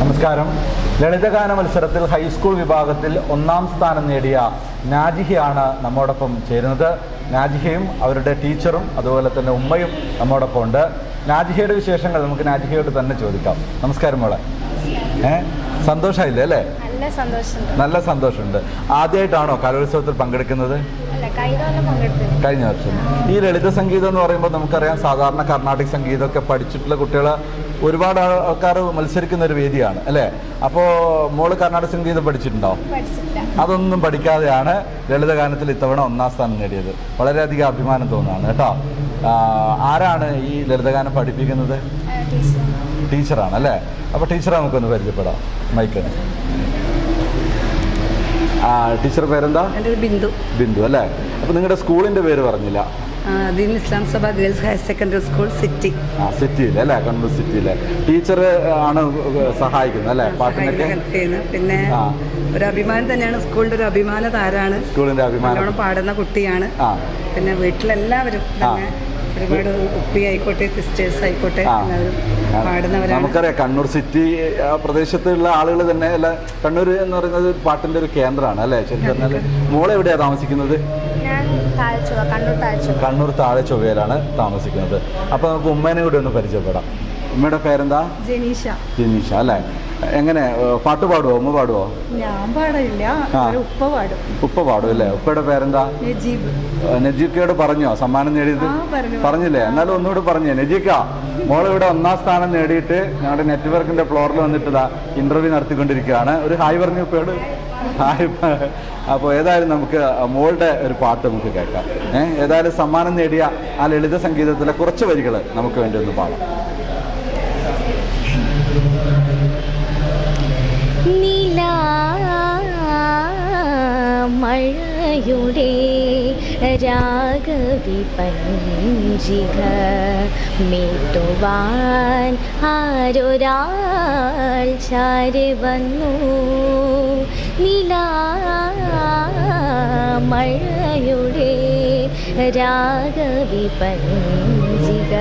നമസ്കാരം. ലളിതഗാന മത്സരത്തിൽ ഹൈസ്കൂൾ വിഭാഗത്തിൽ ഒന്നാം സ്ഥാനം നേടിയ നാജിഹയാണ് നമ്മോടൊപ്പം ചേരുന്നത്. നാജിഹയും അവരുടെ ടീച്ചറും അതുപോലെ തന്നെ ഉമ്മയും നമ്മോടൊപ്പം ഉണ്ട്. നാജിഹയുടെ വിശേഷങ്ങൾ നമുക്ക് നാജിഹയോട് തന്നെ ചോദിക്കാം. നമസ്കാരം മോളെ. ഏ? സന്തോഷമായില്ലേ അല്ലേ? നല്ല സന്തോഷമുണ്ട്. ആദ്യമായിട്ടാണോ കലോത്സവത്തിൽ പങ്കെടുക്കുന്നത്? കഴിഞ്ഞ വർഷം. ഈ ലളിത സംഗീതം എന്ന് പറയുമ്പോൾ നമുക്കറിയാം സാധാരണ കർണാട്ടിക് സംഗീതമൊക്കെ പഠിച്ചിട്ടുള്ള കുട്ടികൾ ഒരുപാട് ആൾക്കാർ മത്സരിക്കുന്ന ഒരു വേദിയാണ് അല്ലേ? അപ്പോൾ മോൾ കർണാടക സംഗീതം പഠിച്ചിട്ടുണ്ടോ? പഠിച്ചിട്ടില്ല. അതൊന്നും പഠിക്കാതെയാണ് ലളിതഗാനത്തിൽ ഇത്തവണ ഒന്നാം സ്ഥാനം നേടിയത്. വളരെയധികം അഭിമാനം തോന്നുകയാണ് കേട്ടോ? ആരാണ് ഈ ലളിതഗാനം പഠിപ്പിക്കുന്നത്? ടീച്ചർ ടീച്ചറാണ്. അല്ലേ? അപ്പോൾ ടീച്ചറെ നമുക്കൊന്ന് പരിചയപ്പെടാം മൈക്ക്. ആ ടീച്ചർ പേരെന്താ? ബിന്ദു. ബിന്ദു അല്ലേ? അപ്പോൾ നിങ്ങളുടെ സ്കൂളിന്റെ പേര് പറഞ്ഞില്ല. Deen Islam Sabha girls higher secondary school city. ആ സിറ്റിയിൽ അല്ലേ? കണ്ണൂർ സിറ്റിയിലെ. ടീച്ചർ ആണ് സഹായിക്കുന്നത് അല്ലേ? പാട്ടിനൊക്കെ? ഹെൽപ്പ് ചെയ്യുന്നത് പിന്നെ ഒരു അഭിമാനം തന്നെയാണ്. സ്കൂളിന്റെ ഒരു അഭിമാന താരാണ്. സ്കൂളിന്റെ അഭിമാനം. പാടുന്ന കുട്ടിയാണ്. പിന്നെ വീട്ടിലെല്ലാവരും തന്നെ ഒരുപാട് ഉപ്പി ആയിക്കോട്ടെ സിസ്റ്റേഴ്സ് ആയിക്കോട്ടെ. പാടുന്നവരാണ്. നമുക്കറിയാം കണ്ണൂർ സിറ്റി പ്രദേശത്തുള്ള ആളുകൾ തന്നെ അല്ല കണ്ണൂർ എന്ന് പറയുന്നത് പാട്ടിന്റെ ഒരു കേന്ദ്രമാണ് അല്ലേ? ശരി പറഞ്ഞാൽ മോളെ എവിടെയാ താമസിക്കുന്നത്? കണ്ണൂർ താഴെ ചൊവ്വയിലാണ് താമസിക്കുന്നത്. അപ്പൊ നമുക്ക് ഉമ്മേനെ കൂടി ഒന്ന് പരിചയപ്പെടാം. ഉമ്മയുടെ പേരെന്താ? ജനീഷ. ജനീഷ അല്ലേ? എങ്ങനെ പാട്ട് പാടുവോ? ഉമ്മ പാടുവോ? ഞാൻ പാടില്ല. ഉപ്പ പാടും. ഉപ്പ പാടും അല്ലേ? ഉപ്പയുടെ പേരെന്താ? നജീബ്. നജീബ്ക്കയോട് പറഞ്ഞോ? സമ്മാനം നേടിയത്? പറഞ്ഞു. പറഞ്ഞില്ലേ? എന്നാലും ഒന്നുകൂടി പറഞ്ഞേ. നജീക്ക മോൾ ഇവിടെ ഒന്നാം സ്ഥാനം നേടിയിട്ട് ഞങ്ങളുടെ നെറ്റ്വർക്കിന്റെ ഫ്ലോറിൽ വന്നിട്ട് ഇന്റർവ്യൂ നടത്തിക്കൊണ്ടിരിക്കുകയാണ്. ഒരു ഹായ് പറഞ്ഞു പേട് ഹായ് അപ്പോൾ ഏതായാലും നമുക്ക് മോളുടെ ഒരു പാട്ട് നമുക്ക് കേൾക്കാം. ഏതായാലും സമ്മാനം നേടിയ ആ ലളിത സംഗീതത്തിലെ കുറച്ച് വരികൾ നമുക്ക് വേണ്ടി ഒന്ന് പാടാം. മഴയുടെ രാഗവിപഞ്ചിക മീട്ടുവാൻ ആരൊരാൾ ചാരി വന്നു. മഴയുടെ രാഗവിപഞ്ചിക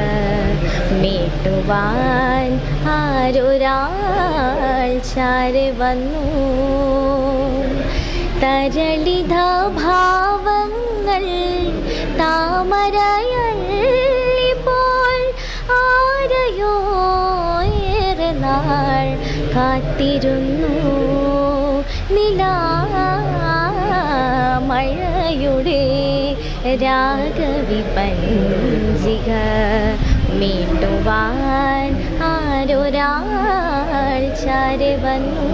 മീട്ടുവാൻ ആരൊരാൾ ചാരി വന്നു. തരളിത ഭാവങ്ങൾ താമരയള്ളിപ്പോൾ ആരയോ ഏറെ നാൾ കാത്തിരുന്നു. നിലാമഴയുടെ രാഗവിപഞ്ചിക മീണ്ടുവാൻ ആരൊരാൾ ചാരി വന്നു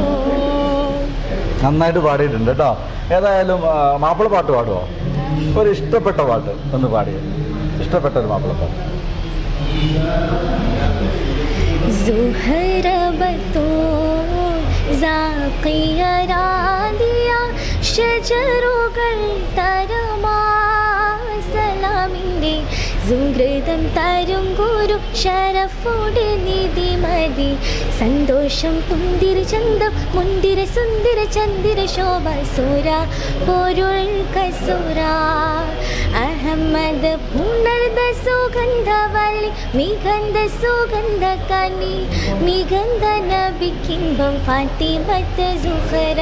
നന്നായിട്ട് പാടിയിട്ടുണ്ട് കേട്ടോ. ഏതായാലും മാപ്പിള പാട്ട് പാടുമോ ഒരു ഇഷ്ടപ്പെട്ട പാട്ട് ഒന്ന് പാടിയത് ഇഷ്ടപ്പെട്ട ഒരു മാപ്പിള പാട്ട്. സുഹൃതം തരും ഗുരു ഷറഫോടെ നിധി മതി. സന്തോഷം പുന്തിരി ചന്തം മുന്തിര സുന്ദര ചന്ദിര ശോഭ സുര പൊരുൾ കസുര. അഹമ്മദ് പുണർദ സുഗന്ധ വള്ളി മികന്ത സുഗന്ധ കനി മികന്ത നബിക്കിംബം ഫാത്തിമത്ത് സുഹറ.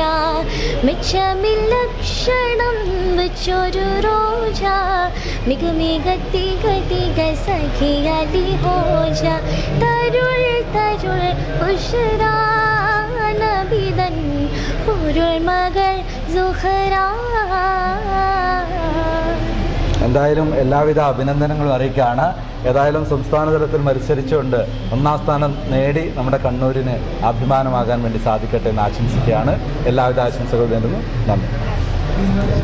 മിച്ചമിൽ ലക്ഷണം വെച്ചൊരു റോജ. മിക മികത്തിക തിക തിക സഖിയലി ഹോജ തരുൾ തരുൾ ഉഷരാനബിതൻ നബിതൻ പൊരുൾ മകൾ സുഹറ എന്തായാലും എല്ലാവിധ അഭിനന്ദനങ്ങളും അറിയിക്കുകയാണ്. ഏതായാലും സംസ്ഥാന തലത്തിൽ മത്സരിച്ചുകൊണ്ട് ഒന്നാം സ്ഥാനം നേടി നമ്മുടെ കണ്ണൂരിന് അഭിമാനമാകാൻ വേണ്ടി സാധിക്കട്ടെ എന്ന് ആശംസിക്കുകയാണ്. എല്ലാവിധ ആശംസകൾ നേരുന്നു. നന്ദി.